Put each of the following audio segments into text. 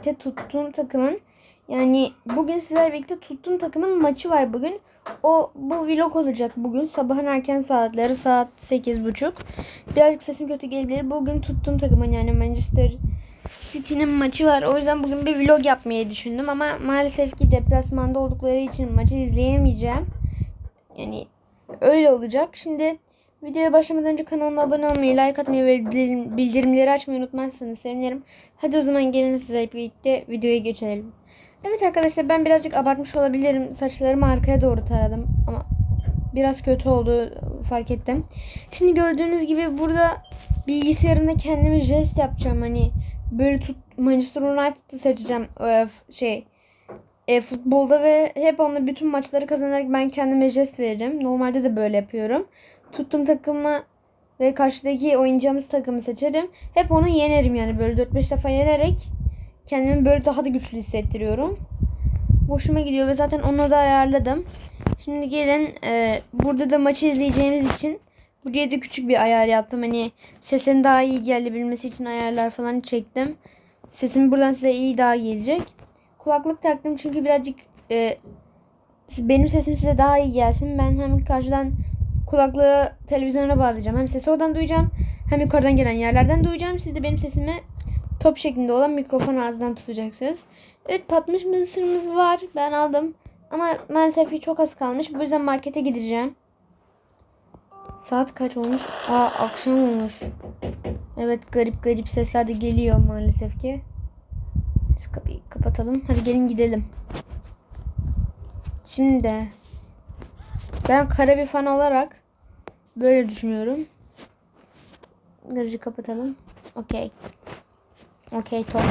birlikte tuttuğum takımın yani bugün sizlerle birlikte tuttuğum takımın maçı var bugün. O bu vlog olacak bugün. Sabahın erken saatleri saat 8.30. Birazcık sesim kötü gelebilir. Bugün tuttuğum takımın yani Manchester City'nin maçı var. O yüzden bugün bir vlog yapmayı düşündüm ama maalesef ki deplasmanda oldukları için maçı izleyemeyeceğim. Yani öyle olacak. Şimdi videoya başlamadan önce kanalıma abone olmayı, like atmayı ve bildirim- bildirimleri açmayı unutmazsanız sevinirim. Hadi o zaman gelin sizlerle birlikte videoya geçelim. Evet arkadaşlar ben birazcık abartmış olabilirim. Saçlarımı arkaya doğru taradım ama biraz kötü oldu fark ettim. Şimdi gördüğünüz gibi burada bilgisayarımda kendime jest yapacağım. Hani böyle tut Manchester United'ı seçeceğim e, şey e, futbolda ve hep onunla bütün maçları kazanarak ben kendime jest veririm. Normalde de böyle yapıyorum. Tuttuğum takımı ve karşıdaki oynayacağımız takımı seçerim. Hep onu yenerim yani böyle 4-5 defa yenerek kendimi böyle daha da güçlü hissettiriyorum. Hoşuma gidiyor ve zaten onu da ayarladım. Şimdi gelin e, burada da maçı izleyeceğimiz için buraya da küçük bir ayar yaptım. Hani sesin daha iyi gelebilmesi için ayarlar falan çektim. Sesim buradan size iyi daha gelecek. Kulaklık taktım çünkü birazcık e, benim sesim size daha iyi gelsin. Ben hem karşıdan kulaklığı televizyona bağlayacağım. Hem sesi oradan duyacağım. Hem yukarıdan gelen yerlerden duyacağım. Siz de benim sesimi top şeklinde olan mikrofon ağzından tutacaksınız. Evet patmış mısırımız var. Ben aldım. Ama maalesef ki çok az kalmış. Bu yüzden markete gideceğim. Saat kaç olmuş? Aa akşam olmuş. Evet garip garip sesler de geliyor maalesef ki. Şu kapıyı kapatalım. Hadi gelin gidelim. Şimdi ben kara bir fan olarak böyle düşünüyorum. Garajı kapatalım. Okey. Okey top.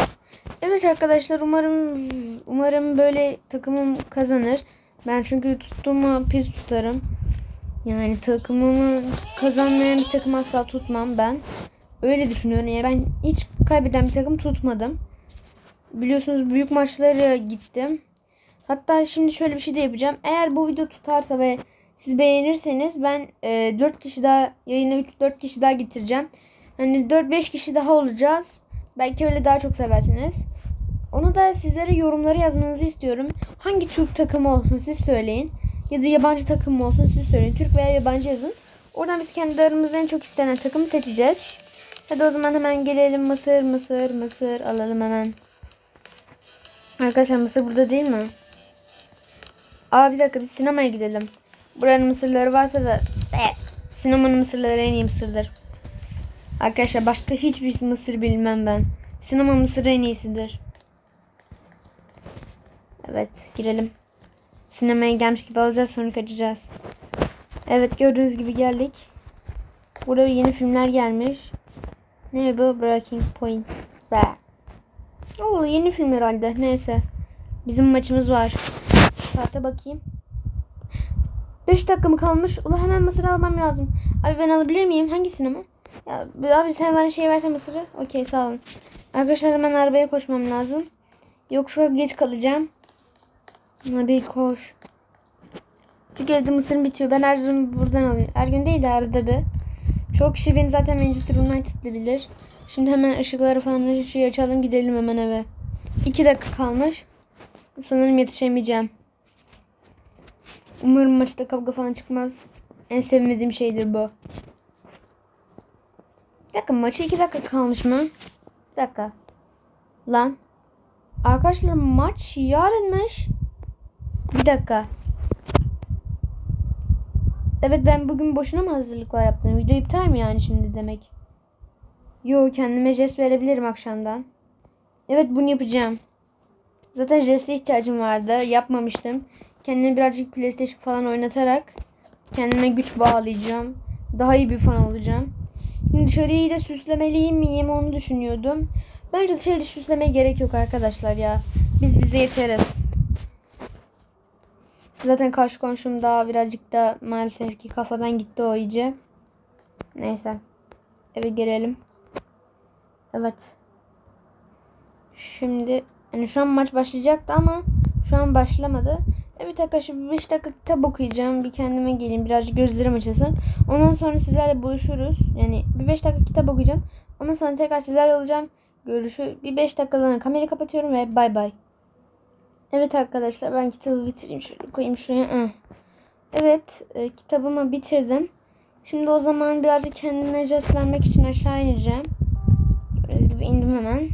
Evet arkadaşlar umarım umarım böyle takımım kazanır. Ben çünkü tuttuğumu pis tutarım. Yani takımımı kazanmayan bir takım asla tutmam ben. Öyle düşünüyorum. Yani ben hiç kaybeden bir takım tutmadım. Biliyorsunuz büyük maçlara gittim. Hatta şimdi şöyle bir şey de yapacağım. Eğer bu video tutarsa ve siz beğenirseniz ben e, 4 kişi daha yayına 3-4 kişi daha getireceğim. Hani 4-5 kişi daha olacağız. Belki öyle daha çok seversiniz. Onu da sizlere yorumları yazmanızı istiyorum. Hangi Türk takımı olsun siz söyleyin. Ya da yabancı takım mı olsun siz söyleyin. Türk veya yabancı yazın. Oradan biz kendi aramızda en çok istenen takımı seçeceğiz. Hadi o zaman hemen gelelim. Mısır, mısır, mısır alalım hemen. Arkadaşlar mısır burada değil mi? Aa bir dakika biz sinemaya gidelim. Buranın mısırları varsa da evet, sinemanın mısırları en iyi mısırdır. Arkadaşlar başka hiçbir mısır bilmem ben. Sinema mısırı en iyisidir. Evet girelim. Sinemaya gelmiş gibi alacağız sonra kaçacağız. Evet gördüğünüz gibi geldik. Burada yeni filmler gelmiş. Ne bu? Breaking Point. Be. Oo yeni film herhalde. Neyse. Bizim maçımız var. Saate bakayım. 5 dakika mı kalmış? Ula hemen mısır almam lazım. Abi ben alabilir miyim? Hangisini mi? Ya abi sen bana şey versen mısırı. Okey sağ olun. Arkadaşlar hemen arabaya koşmam lazım. Yoksa geç kalacağım. Hadi koş. Çünkü evde mısırım bitiyor. Ben her gün buradan alıyorum. Her gün değil de arada bir. Çok kişi beni zaten Manchester United'lı bilir. Şimdi hemen ışıkları falan ışığı açalım gidelim hemen eve. 2 dakika kalmış. Sanırım yetişemeyeceğim. Umarım maçta kavga falan çıkmaz. En sevmediğim şeydir bu. Bir dakika maçı 2 dakika kalmış mı? Bir dakika. Lan. Arkadaşlar maç yarınmış. Bir dakika. Evet ben bugün boşuna mı hazırlıklar yaptım? Video iptal mi yani şimdi demek? Yo kendime jest verebilirim akşamdan. Evet bunu yapacağım. Zaten jeste ihtiyacım vardı. Yapmamıştım. Kendime birazcık PlayStation falan oynatarak kendime güç bağlayacağım. Daha iyi bir fan olacağım. Şimdi dışarıyı da süslemeliyim miyim onu düşünüyordum. Bence dışarı süslemeye gerek yok arkadaşlar ya. Biz bize yeteriz. Zaten karşı komşum daha birazcık da maalesef ki kafadan gitti o iyice. Neyse. Eve girelim. Evet. Şimdi yani şu an maç başlayacaktı ama şu an başlamadı. Evet arkadaşlar 5 dakika kitap okuyacağım. Bir kendime geleyim. Birazcık gözlerim açılsın. Ondan sonra sizlerle buluşuruz. Yani bir 5 dakika kitap okuyacağım. Ondan sonra tekrar sizlerle olacağım. görüşü bir 5 dakikalığına kamerayı kapatıyorum ve bay bay. Evet arkadaşlar ben kitabı bitireyim. Şöyle koyayım şuraya. Evet e, kitabımı bitirdim. Şimdi o zaman birazcık kendime jest vermek için aşağı ineceğim. Gördüğünüz gibi indim hemen.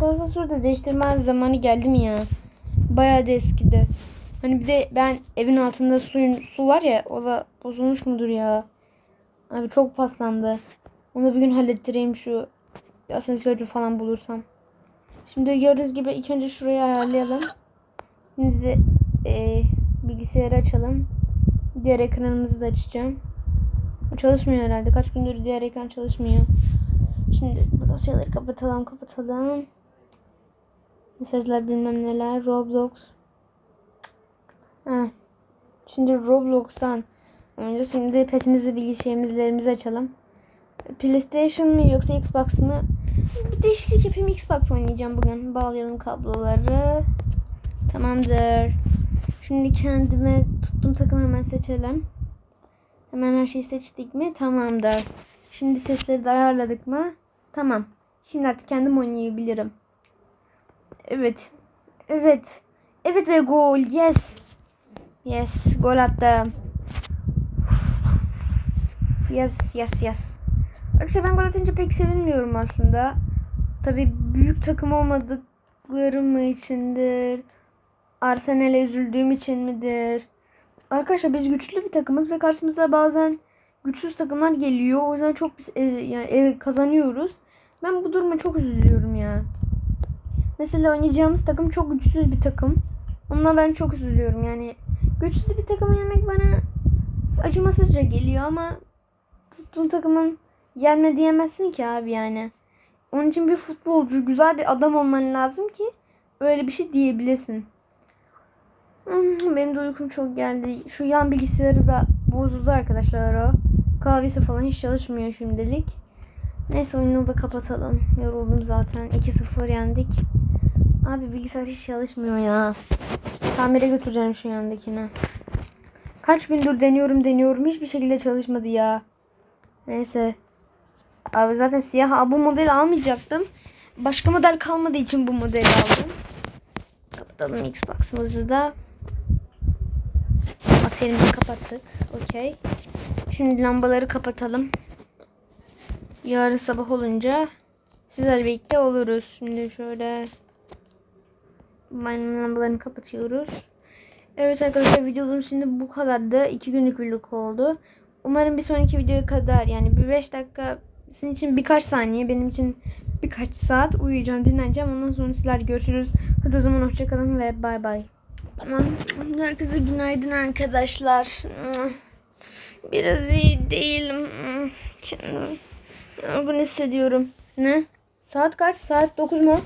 Galatasaray da değiştirme zamanı geldi mi ya? Bayağı da eskidi. Hani bir de ben evin altında suyun su var ya o da bozulmuş mudur ya? Abi çok paslandı. Onu bir gün hallettireyim şu asansörcü falan bulursam. Şimdi gördüğünüz gibi ilk önce şurayı ayarlayalım. Şimdi de e, bilgisayarı açalım. Diğer ekranımızı da açacağım. Bu çalışmıyor herhalde. Kaç gündür diğer ekran çalışmıyor. Şimdi bu dosyaları kapatalım kapatalım. Mesajlar bilmem neler. Roblox. Şimdi Roblox'tan önce şimdi pesimizi bilgisayarımızı açalım. PlayStation mı yoksa Xbox mı? Bir değişiklik yapayım. Xbox oynayacağım bugün. Bağlayalım kabloları. Tamamdır. Şimdi kendime tuttuğum takımı hemen seçelim. Hemen her şeyi seçtik mi? Tamamdır. Şimdi sesleri de ayarladık mı? Tamam. Şimdi artık kendim oynayabilirim. Evet. Evet. Evet ve gol. Yes. Yes. Gol attım. Yes. Yes. Yes. Arkadaşlar ben gol atınca pek sevinmiyorum aslında. Tabi büyük takım olmadıklarım içindir. Arsenal'e üzüldüğüm için midir? Arkadaşlar biz güçlü bir takımız ve karşımıza bazen güçsüz takımlar geliyor. O yüzden çok biz e, yani e, kazanıyoruz. Ben bu duruma çok üzülüyorum ya. Mesela oynayacağımız takım çok güçsüz bir takım. Onunla ben çok üzülüyorum. Yani güçsüz bir takımı yemek bana acımasızca geliyor ama tuttuğun takımın yenme diyemezsin ki abi yani. Onun için bir futbolcu, güzel bir adam olman lazım ki öyle bir şey diyebilesin. Hmm, Benim de uykum çok geldi. Şu yan bilgisayarı da bozuldu arkadaşlar o. Klavyesi falan hiç çalışmıyor şimdilik. Neyse oyunu da kapatalım. Yoruldum zaten. 2-0 yendik. Abi bilgisayar hiç çalışmıyor ya. Tamire götüreceğim şu yandakine. Kaç gündür deniyorum deniyorum. Hiçbir şekilde çalışmadı ya. Neyse. Abi zaten siyah Aa, bu modeli almayacaktım. Başka model kalmadığı için bu modeli aldım. Kapatalım Xbox'ımızı da. Akserimizi kapattık. Okey. Şimdi lambaları kapatalım. Yarın sabah olunca sizlerle birlikte oluruz. Şimdi şöyle maymun lambalarını kapatıyoruz. Evet arkadaşlar videomuz şimdi bu kadar da 2 günlük vlog oldu. Umarım bir sonraki videoya kadar yani bir 5 dakika sizin için birkaç saniye benim için birkaç saat uyuyacağım dinleneceğim. Ondan sonra sizler görüşürüz. Hadi o zaman hoşçakalın ve bay bay. Tamam. Herkese günaydın arkadaşlar. Biraz iyi değilim. Kendimi yorgun hissediyorum. Ne? Saat kaç? Saat 9 mu?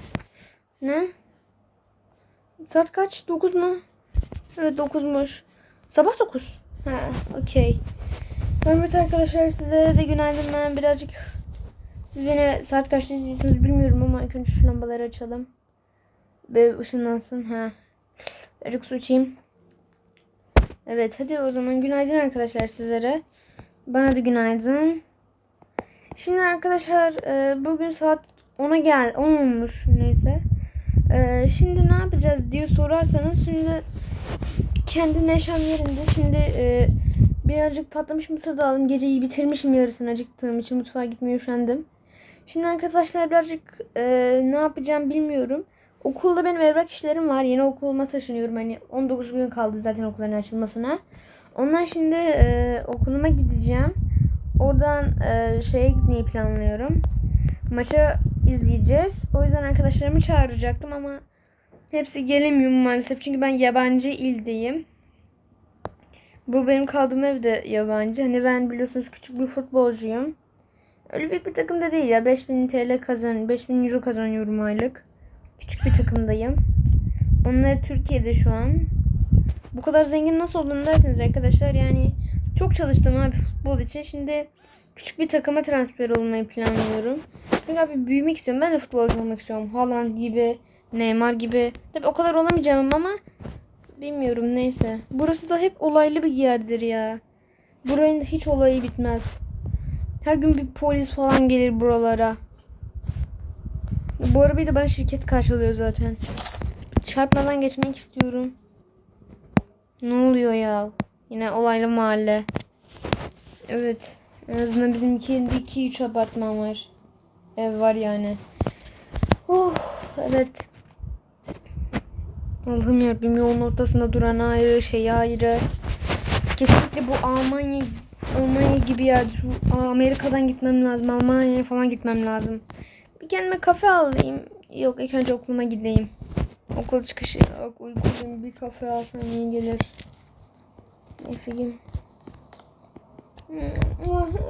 Ne? Saat kaç? 9 mu? Evet 9'muş. Sabah 9. Ha, okey. Evet arkadaşlar sizlere de günaydın. Ben birazcık yine saat kaçta izliyorsunuz bilmiyorum ama ilk önce şu lambaları açalım. Ve ışınlansın. Ha. Birazcık su içeyim. Evet hadi o zaman günaydın arkadaşlar sizlere. Bana da günaydın. Şimdi arkadaşlar e, bugün saat 10'a gel 10 olmuş neyse. E, şimdi ne yapacağız diye sorarsanız şimdi kendi neşem yerinde. Şimdi e, birazcık patlamış mısır da aldım. Geceyi bitirmişim yarısını acıktığım için mutfağa gitmeye üşendim. Şimdi arkadaşlar birazcık e, ne yapacağım bilmiyorum. Okulda benim evrak işlerim var. Yeni okuluma taşınıyorum. Hani 19 gün kaldı zaten okulların açılmasına. Ondan şimdi e, okuluma gideceğim. Oradan e, şeye gitmeyi planlıyorum. Maça izleyeceğiz. O yüzden arkadaşlarımı çağıracaktım ama hepsi gelemiyor maalesef. Çünkü ben yabancı ildeyim. Bu benim kaldığım ev de yabancı. Hani ben biliyorsunuz küçük bir futbolcuyum. Öyle büyük bir takımda değil ya. 5000 TL kazan, 5000 euro kazanıyorum aylık. Küçük bir takımdayım. Onlar Türkiye'de şu an. Bu kadar zengin nasıl oldun dersiniz arkadaşlar. Yani çok çalıştım abi futbol için. Şimdi küçük bir takıma transfer olmayı planlıyorum. Çünkü abi büyümek istiyorum. Ben de futbolcu olmak istiyorum. Haaland gibi, Neymar gibi. Tabii o kadar olamayacağım ama bilmiyorum neyse. Burası da hep olaylı bir yerdir ya. Buranın hiç olayı bitmez. Her gün bir polis falan gelir buralara. Bu arabayı da bana şirket karşılıyor zaten. Çarpmadan geçmek istiyorum. Ne oluyor ya? Yine olaylı mahalle. Evet. En azından bizim kendi 2-3 apartman var. Ev var yani. Oh, evet. Allah'ım yarabbim yolun ortasında duran ayrı, şey ayrı. Kesinlikle bu Almanya Almanya gibi ya. Amerika'dan gitmem lazım. Almanya'ya falan gitmem lazım. Bir kendime kafe alayım. Yok ilk önce okuluma gideyim. Okul çıkışı. Yok uykuluyum. Bir kafe alsam iyi gelir. Neyse gideyim.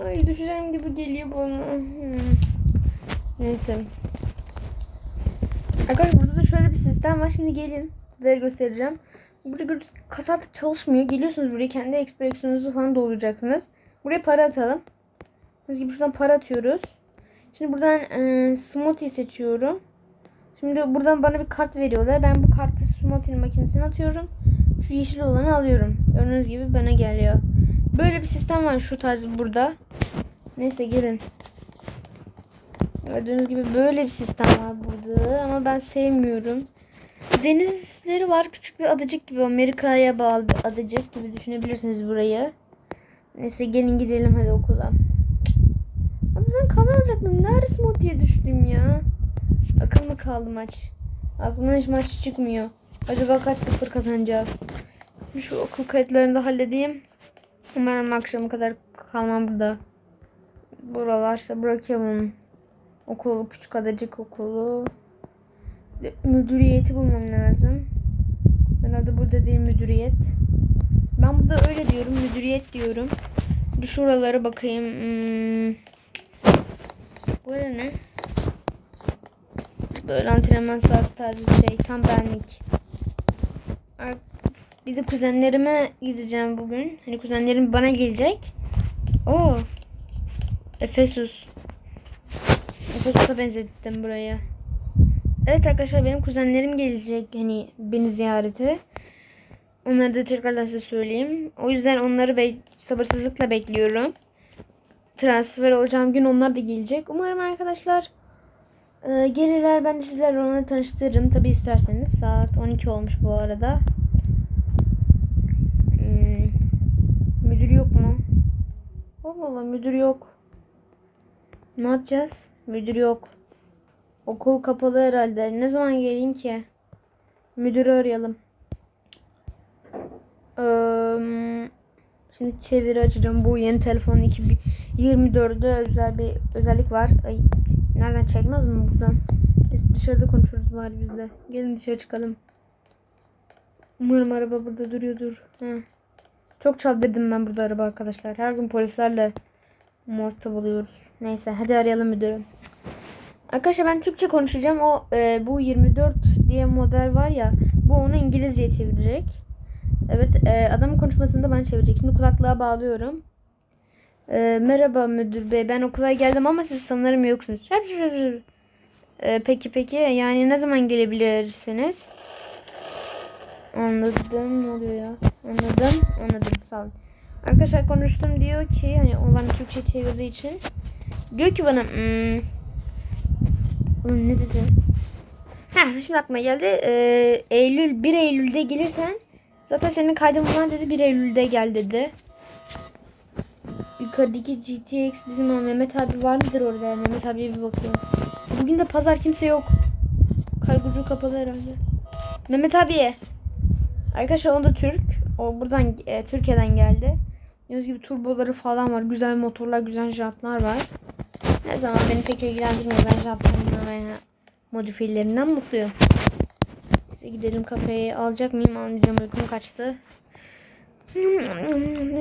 Ay düşeceğim gibi geliyor bana. Hmm. Neyse. Arkadaşlar burada da şöyle bir sistem var. Şimdi gelin. Sizlere göstereceğim. Burada gördüğünüz kas artık çalışmıyor. Geliyorsunuz buraya kendi ekspresyonunuzu falan dolduracaksınız. Buraya para atalım. Biz gibi şuradan para atıyoruz. Şimdi buradan e, smoothie seçiyorum. Şimdi buradan bana bir kart veriyorlar. Ben bu kartı smoothie makinesine atıyorum. Şu yeşil olanı alıyorum. Gördüğünüz gibi bana geliyor. Böyle bir sistem var şu tarz burada. Neyse gelin. Gördüğünüz gibi böyle bir sistem var burada ama ben sevmiyorum. Denizleri var küçük bir adacık gibi Amerika'ya bağlı bir adacık gibi düşünebilirsiniz burayı. Neyse gelin gidelim hadi okula. Abi ben kahve alacaktım. Nerede smoothie'ye düştüm ya? Akıl mı kaldı maç? Aklımdan hiç maç çıkmıyor. Acaba kaç sıfır kazanacağız? Şu okul kayıtlarını da halledeyim. Umarım akşama kadar kalmam burada. Buralar işte bırakıyorum. Okulu, küçük adacık okulu. Müdüriyeti bulmam lazım. Herhalde burada değil müdüriyet. Ben burada öyle diyorum. Müdüriyet diyorum. Bir şuralara bakayım. Hmm. Burada ne? Böyle antrenman sahası tarzı bir şey. Tam benlik. Ar- Bir de kuzenlerime gideceğim bugün. Hani kuzenlerim bana gelecek. Oo. Efesus. Efesus'a benzettim buraya. Evet arkadaşlar benim kuzenlerim gelecek hani beni ziyarete. Onları da tekrardan size söyleyeyim. O yüzden onları be sabırsızlıkla bekliyorum. Transfer olacağım gün onlar da gelecek. Umarım arkadaşlar e, gelirler. Ben de sizlerle onları tanıştırırım. Tabi isterseniz. Saat 12 olmuş bu arada. Hmm, müdür yok mu? Allah müdür yok. Ne yapacağız? Müdür yok. Okul kapalı herhalde. Ne zaman geleyim ki? Müdürü arayalım. Eee, şimdi çeviri açacağım. Bu yeni telefonun 2024'de özel bir özellik var. Ay, nereden çekmez mi buradan? Dışarıda konuşuruz bari biz de. Gelin dışarı çıkalım. Umarım araba burada duruyordur. Heh. Çok çaldırdım ben burada araba arkadaşlar. Her gün polislerle muhatap oluyoruz. Neyse hadi arayalım müdürü. Arkadaşlar ben Türkçe konuşacağım. O e, bu 24 diye model var ya. Bu onu İngilizceye çevirecek. Evet e, adamın konuşmasını da ben çevirecek. Şimdi kulaklığa bağlıyorum. E, merhaba müdür bey. Ben okula geldim ama siz sanırım yoksunuz. E, peki peki. Yani ne zaman gelebilirsiniz? Anladım. Ne oluyor ya? Anladım. Anladım. Sağ olun. Arkadaşlar konuştum diyor ki hani o bana Türkçe çevirdiği için diyor ki bana hmm, ne dedi? Ha şimdi aklıma geldi. Ee, Eylül 1 Eylül'de gelirsen zaten senin kaydın falan dedi 1 Eylül'de gel dedi. Yukarıdaki GTX bizim o Mehmet abi var mıdır orada? Mehmet abiye bir bakayım. Bugün de pazar kimse yok. Kargocu kapalı herhalde. Mehmet abiye. Arkadaşlar o da Türk. O buradan e, Türkiye'den geldi. Gördüğünüz gibi turboları falan var. Güzel motorlar, güzel jantlar var. Ne zaman beni pek ilgilendirmiyor. Ben jantlarımdan veya modifiyelerinden mutluyum. Neyse gidelim kafeye. Alacak mıyım? Almayacağım. Uykum kaçtı.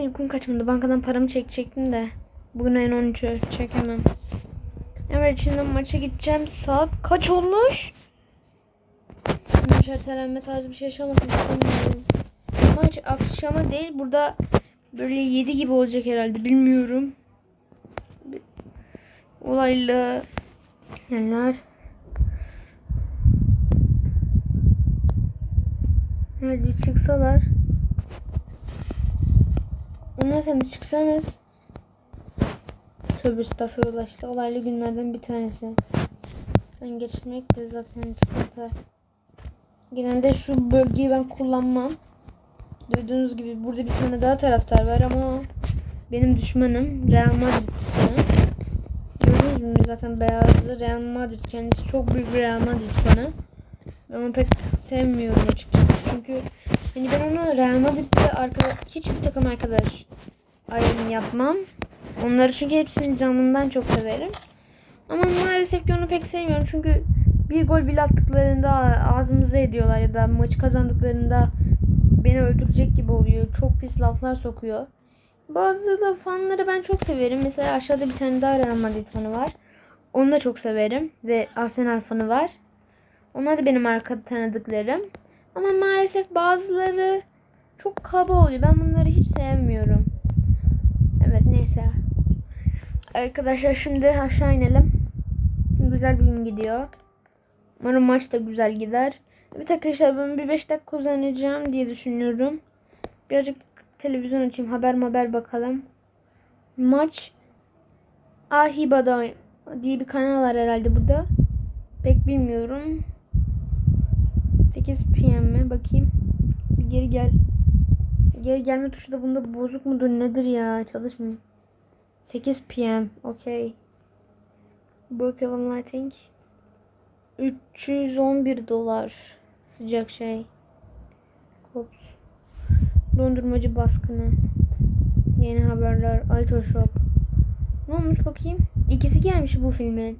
Uykum kaçmadı. Bankadan paramı çekecektim de. Bugün ayın 13'ü. Çekemem. Evet şimdi maça gideceğim. Saat kaç olmuş? Maç ertelenme tarzı bir şey yaşamasın istemiyorum. Maç akşama değil. Burada böyle 7 gibi olacak herhalde. Bilmiyorum. Olaylı neler? Hadi çıksalar. Hanımefendi çıksanız. Tövbe estağfurullah işte olaylı günlerden bir tanesi. Ben geçmek de zaten sıkıntı. Genelde şu bölgeyi ben kullanmam. Duyduğunuz gibi burada bir tane daha taraftar var ama benim düşmanım Real Madrid. Gördüğünüz gibi zaten beyazlı Real Madrid kendisi çok büyük bir Real Madrid fanı. Ben onu pek sevmiyorum açıkçası. Çünkü hani ben onu Real Madrid'de arkadaş, hiçbir takım arkadaş ayrımı yapmam. Onları çünkü hepsini canımdan çok severim. Ama maalesef ki onu pek sevmiyorum. Çünkü bir gol bile attıklarında ağzımıza ediyorlar ya da maçı kazandıklarında beni öldürecek gibi oluyor. Çok pis laflar sokuyor. Bazı da fanları ben çok severim. Mesela aşağıda bir tane daha Real Madrid fanı var. Onu da çok severim. Ve Arsenal fanı var. Onlar da benim arka tanıdıklarım. Ama maalesef bazıları çok kaba oluyor. Ben bunları hiç sevmiyorum. Evet neyse. Arkadaşlar şimdi aşağı inelim. Güzel bir gün gidiyor. Umarım maç da güzel gider. Evet arkadaşlar ben bir 5 dakika uzanacağım diye düşünüyorum. Birazcık televizyon açayım. Haber haber bakalım. Maç Ahiba'da diye bir kanal var herhalde burada. Pek bilmiyorum. 8 PM mi? Bakayım. Bir geri gel. Geri gelme tuşu da bunda bozuk mudur nedir ya? Çalışmıyor. 8 PM. Okay. Brookhaven Lighting. 311 dolar. Sıcak şey. Kops. Dondurmacı baskını. Yeni haberler. Aito Shop. Ne olmuş bakayım? İkisi gelmiş bu filmin.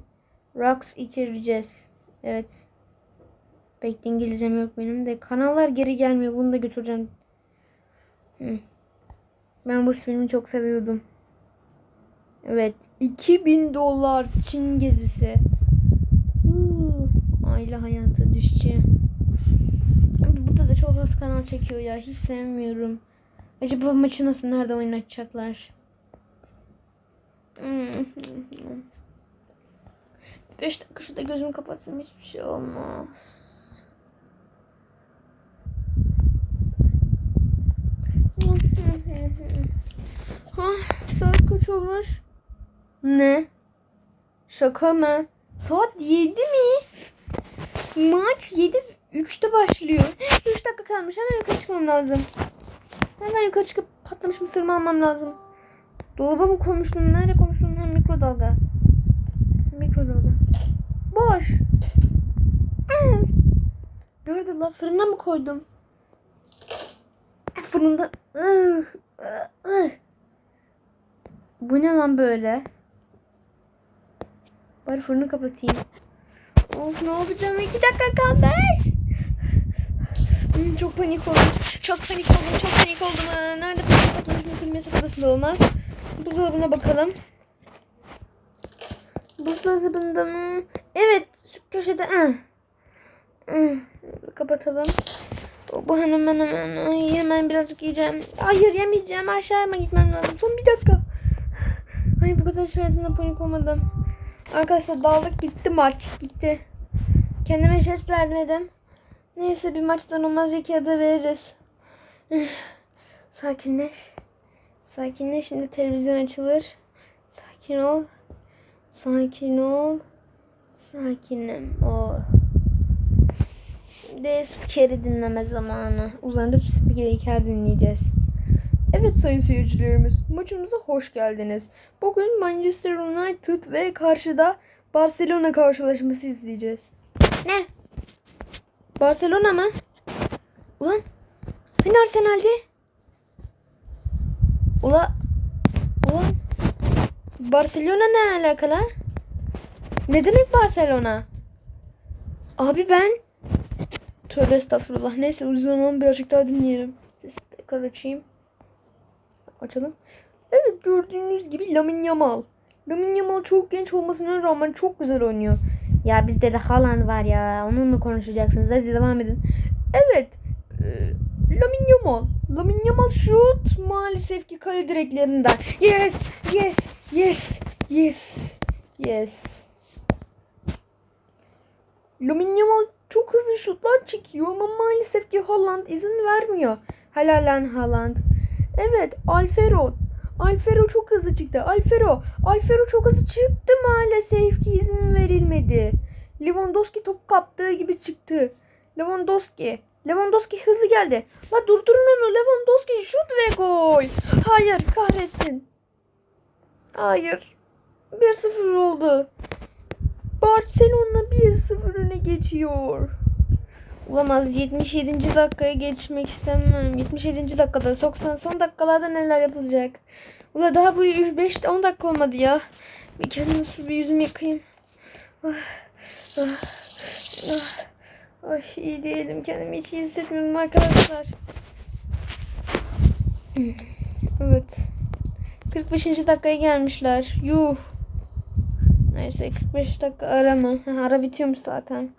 Rocks içireceğiz. Evet. Pek de İngilizcem yok benim de. Kanallar geri gelmiyor. Bunu da götüreceğim. Ben bu filmi çok seviyordum. Evet. 2000 dolar Çin gezisi. Hayatı düşçü. Abi burada da çok az kanal çekiyor ya. Hiç sevmiyorum. Acaba maçı nasıl nerede oynatacaklar? Hmm. 5 dakika şurada gözümü kapatsam hiçbir şey olmaz. Ha, saat kaç olmuş? Ne? Şaka mı? Saat 7 mi? Maç 7 3'te başlıyor. 3 dakika kalmış. Hemen yukarı çıkmam lazım. Hemen yukarı çıkıp patlamış mısırımı almam lazım. Dolaba mı koymuştum? Nerede koymuştum? Ha, mikrodalga. Mikrodalga. Boş. Nerede la? Fırına mı koydum? Fırında. Bu ne lan böyle? Bari fırını kapatayım. Of ne yapacağım? İki dakika kalmış. Hmm, çok panik oldum. Çok panik oldum. Çok panik oldum. Nerede panik patlamış mısır yatak odasında olmaz. Buzdolabına bakalım. Buzdolabında mı? Evet. Şu köşede. Ah. Ah, Kapatalım. Bu hemen hemen. Ay, hemen birazcık yiyeceğim. Hayır yemeyeceğim. Aşağıya mı gitmem lazım? Son bir dakika. Ay bu kadar şey panik olmadım. Arkadaşlar daldık gitti maç. Gitti. Kendime ses vermedim. Neyse bir maçtan olmaz iki adı veririz. Sakinleş. Sakinleş. Şimdi televizyon açılır. Sakin ol. Sakin ol. Sakinim. Oh. Şimdi spikeri dinleme zamanı. Uzanıp spiker dinleyeceğiz. Evet sayın seyircilerimiz, maçımıza hoş geldiniz. Bugün Manchester United ve karşıda Barcelona karşılaşması izleyeceğiz. Ne? Barcelona mı? Ulan hani Arsenal'de? Ula Ulan Barcelona ne alakalı? Ne demek Barcelona? Abi ben Tövbe estağfurullah. Neyse zaman birazcık daha dinleyelim. Sesi tekrar açayım. Açalım. Evet gördüğünüz gibi Lamin Yamal. Lamin Yamal çok genç olmasına rağmen çok güzel oynuyor. Ya bizde de Haaland var ya. Onun mu konuşacaksınız? Hadi devam edin. Evet. E, Lamin Yamal. Lamin Yamal şut maalesef ki kale direklerinden. Yes! Yes! Yes! Yes! Yes! Lamin Yamal çok hızlı şutlar çekiyor ama maalesef ki Haaland izin vermiyor. Helal lan Haaland. Evet Alfero. Alfero çok hızlı çıktı. Alfero. Alfero çok hızlı çıktı maalesef ki izin verilmedi. Lewandowski top kaptığı gibi çıktı. Lewandowski. Lewandowski hızlı geldi. La durdurun onu Lewandowski şut ve gol. Hayır kahretsin. Hayır. 1-0 oldu. Barcelona 1-0 öne geçiyor. Olamaz 77. dakikaya geçmek istemem. 77. dakikada 90 son dakikalarda neler yapılacak? Ula daha bu 5 10 dakika olmadı ya. Bir kendime su bir yüzümü yıkayayım. Ah, ah, ah. Ay iyi değilim. Kendimi hiç iyi hissetmiyorum arkadaşlar. Evet. 45. dakikaya gelmişler. Yuh. Neyse 45 dakika arama. Ara bitiyormuş zaten.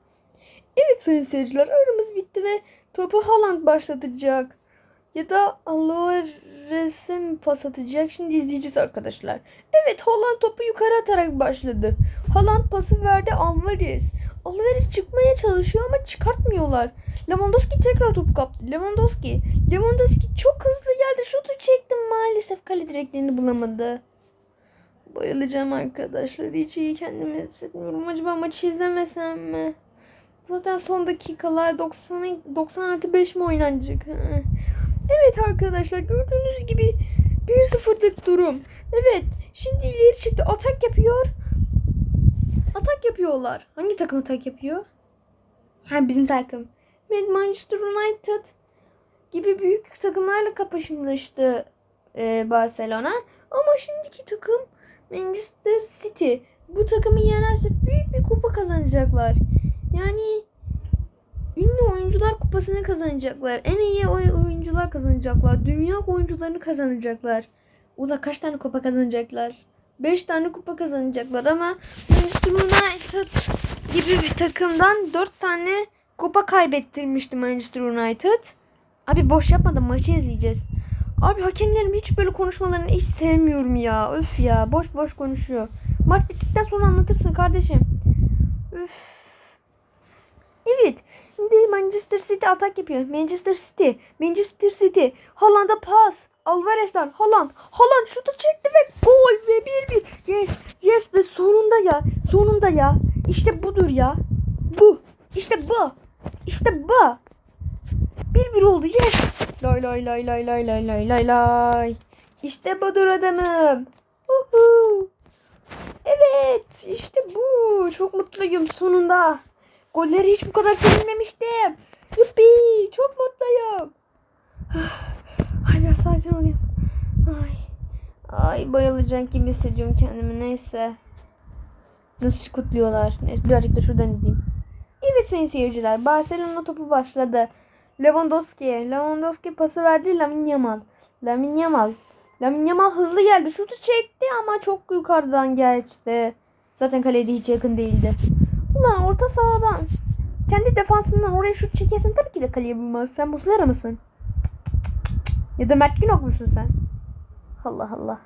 Evet sayın seyirciler aramız bitti ve topu Haaland başlatacak. Ya da Alvarez'e mi pas atacak? Şimdi izleyeceğiz arkadaşlar. Evet Haaland topu yukarı atarak başladı. Haaland pası verdi Alvarez. Alvarez çıkmaya çalışıyor ama çıkartmıyorlar. Lewandowski tekrar topu kaptı. Lewandowski. Lewandowski çok hızlı geldi. Şutu çektim maalesef kale direklerini bulamadı. Bayılacağım arkadaşlar. Hiç iyi kendimi hissetmiyorum. Acaba maçı izlemesem mi? Zaten son dakikalar 90 90 artı 5 mi oynanacak? Evet arkadaşlar gördüğünüz gibi 1-0'lık durum. Evet şimdi ileri çıktı. Atak yapıyor. Atak yapıyorlar. Hangi takım atak yapıyor? Ha bizim takım. Manchester United gibi büyük takımlarla kapışmıştı e, Barcelona. Ama şimdiki takım Manchester City. Bu takımı yenerse büyük bir kupa kazanacaklar. Yani ünlü oyuncular kupasını kazanacaklar. En iyi oy- oyuncular kazanacaklar. Dünya oyuncularını kazanacaklar. Ula kaç tane kupa kazanacaklar? 5 tane kupa kazanacaklar ama Manchester United gibi bir takımdan 4 tane kupa kaybettirmişti Manchester United. Abi boş yapmadan maçı izleyeceğiz. Abi hakemlerim hiç böyle konuşmalarını hiç sevmiyorum ya. Öf ya boş boş konuşuyor. Maç bittikten sonra anlatırsın kardeşim. Üf. Evet. Şimdi Manchester City atak yapıyor. Manchester City. Manchester City. Haaland'a pas. Alvarez'den Haaland. Haaland şutu çekti ve gol ve 1-1. Yes. Yes ve sonunda ya. Sonunda ya. İşte budur ya. Bu. İşte bu. İşte bu. 1-1 oldu. Yes. Lay lay lay lay lay lay lay lay lay. İşte budur adamım. Uhu. Evet. işte bu. Çok mutluyum sonunda. Golleri hiç bu kadar sevinmemiştim. Yuppi. Çok mutluyum. Ay biraz sakin olayım. Ay. Ay bayılacak gibi hissediyorum kendimi. Neyse. Nasıl kutluyorlar. Neyse birazcık da şuradan izleyeyim. Evet sayın seyirciler. Barcelona topu başladı. Lewandowski. Lewandowski pası verdi Lamine Yamal. Lamine Yamal. Lamine Yamal hızlı geldi. Şutu çekti ama çok yukarıdan geçti. Zaten kaleye de hiç yakın değildi. Ulan orta sahadan. Kendi defansından oraya şut çekersen tabii ki de kaleye bulmaz. Sen Muslera mısın? Ya da Mert Günok musun sen? Allah Allah.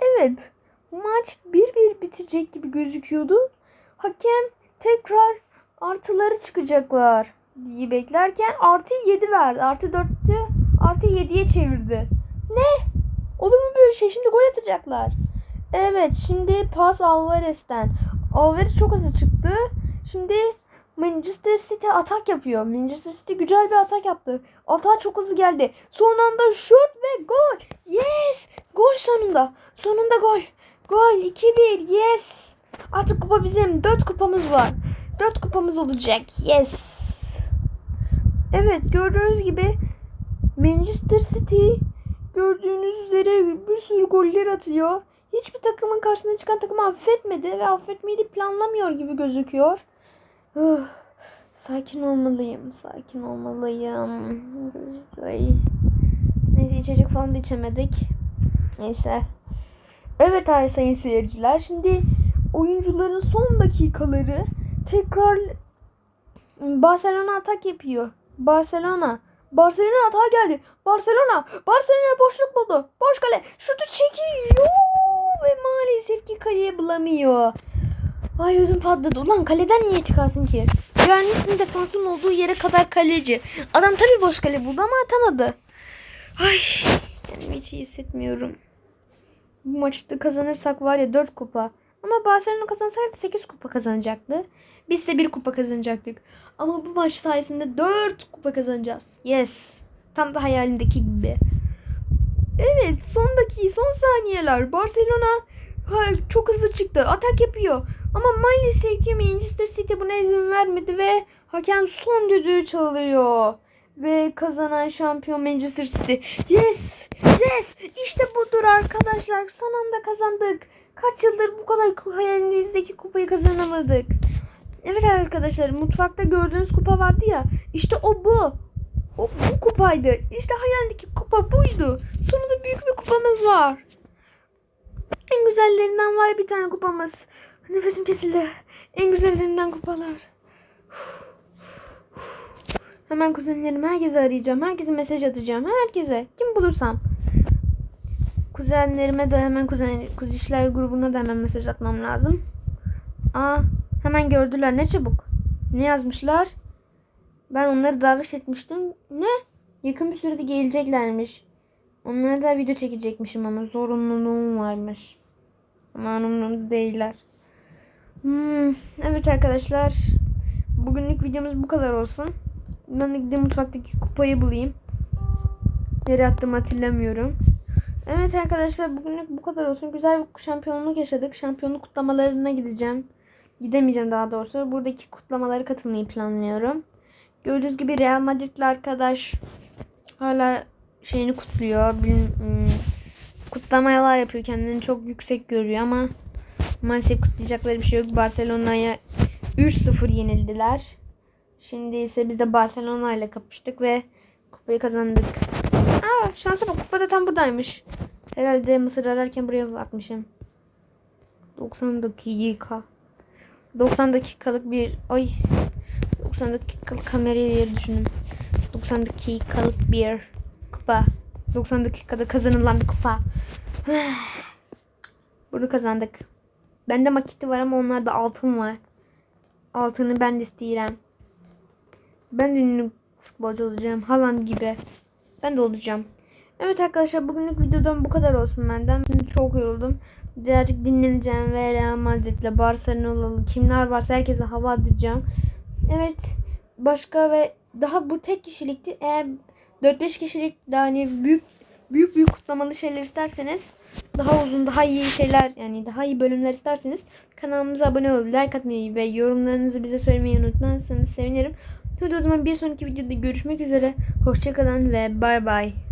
Evet. Maç 1-1 bitecek gibi gözüküyordu. Hakem tekrar artıları çıkacaklar diye beklerken artı 7 verdi. Artı 4'tü. Artı 7'ye çevirdi. Ne? Olur mu böyle şey? Şimdi gol atacaklar. Evet şimdi pas Alvarez'ten. Alvarez çok hızlı çıktı. Şimdi Manchester City atak yapıyor. Manchester City güzel bir atak yaptı. Atak çok hızlı geldi. Son anda şut ve gol. Yes! Gol sonunda. Sonunda gol. Gol 2-1. Yes! Artık kupa bizim. 4 kupamız var. 4 kupamız olacak. Yes! Evet gördüğünüz gibi Manchester City gördüğünüz üzere bir sürü goller atıyor. Hiçbir takımın karşısına çıkan takımı affetmedi ve affetmeyi de planlamıyor gibi gözüküyor. Ugh, sakin olmalıyım, sakin olmalıyım. Ay. Neyse içecek falan da içemedik. Neyse. Evet hayır sayın seyirciler. Şimdi oyuncuların son dakikaları tekrar Barcelona atak yapıyor. Barcelona. Barcelona hata geldi. Barcelona. Barcelona boşluk buldu. Boş kale. Şutu çekiyor. Ve maalesef ki kaleye bulamıyor. Ay ödüm patladı. Ulan kaleden niye çıkarsın ki? Gelmişsin defansın olduğu yere kadar kaleci. Adam tabii boş kale buldu ama atamadı. Ay kendimi hiç iyi hissetmiyorum. Bu maçta kazanırsak var ya 4 kupa. Ama Barcelona kazansaydı 8 kupa kazanacaktı. Biz de 1 kupa kazanacaktık. Ama bu maç sayesinde 4 kupa kazanacağız. Yes. Tam da hayalimdeki gibi. Evet son dakika son saniyeler. Barcelona çok hızlı çıktı. Atak yapıyor. Ama maalesef ki Manchester City buna izin vermedi ve hakem son düdüğü çalıyor. Ve kazanan şampiyon Manchester City. Yes! Yes! İşte budur arkadaşlar. Son anda kazandık. Kaç yıldır bu kadar hayalinizdeki kupayı kazanamadık. Evet arkadaşlar mutfakta gördüğünüz kupa vardı ya. İşte o bu. O bu kupaydı. İşte hayalindeki kupa buydu. Sonunda büyük bir kupamız var. En güzellerinden var bir tane kupamız. Nefesim kesildi. En güzellerinden kupalar. Hemen kuzenlerimi herkese arayacağım. Herkese mesaj atacağım. Herkese. Kim bulursam. Kuzenlerime de hemen kuzen kuzişler grubuna da hemen mesaj atmam lazım. Aa, hemen gördüler. Ne çabuk. Ne yazmışlar? Ben onları davet etmiştim. Ne? Yakın bir sürede geleceklermiş. Onlara da video çekecekmişim ama zorunluluğum varmış. Ama umurumda değiller. Hmm, evet arkadaşlar. Bugünlük videomuz bu kadar olsun. Ben de gideyim mutfaktaki kupayı bulayım. Nereye attığımı hatırlamıyorum. Evet arkadaşlar bugünlük bu kadar olsun. Güzel bir şampiyonluk yaşadık. Şampiyonluk kutlamalarına gideceğim. Gidemeyeceğim daha doğrusu. Buradaki kutlamalara katılmayı planlıyorum. Gördüğünüz gibi Real Madrid'li arkadaş hala şeyini kutluyor. Bil- hmm, kutlamalar yapıyor. Kendini çok yüksek görüyor ama maalesef kutlayacakları bir şey yok. Barcelona'ya 3-0 yenildiler. Şimdi ise biz de Barcelona ile kapıştık ve kupayı kazandık. Aa şansa bak kupa da tam buradaymış. Herhalde Mısır ararken buraya bakmışım. 90 dakika. 90 dakikalık bir ay 90 dakikalık kamerayı düşünün. 90 dakikalık bir kupa. 90 dakikada kazanılan bir kupa. Bunu kazandık. Bende maketi var ama onlarda altın var. Altını ben de isteyirim. Ben de ünlü futbolcu olacağım. Haaland gibi. Ben de olacağım. Evet arkadaşlar bugünlük videodan bu kadar olsun benden. Şimdi çok yoruldum. Birazcık dinleneceğim ve Real Madrid'le Barcelona'lı kimler varsa herkese hava atacağım. Evet başka ve daha bu tek kişilikti. Eğer 4-5 kişilik daha hani büyük büyük büyük kutlamalı şeyler isterseniz daha uzun daha iyi şeyler yani daha iyi bölümler isterseniz kanalımıza abone olup like atmayı ve yorumlarınızı bize söylemeyi unutmazsanız sevinirim. Hadi o zaman bir sonraki videoda görüşmek üzere. Hoşçakalın ve bay bay.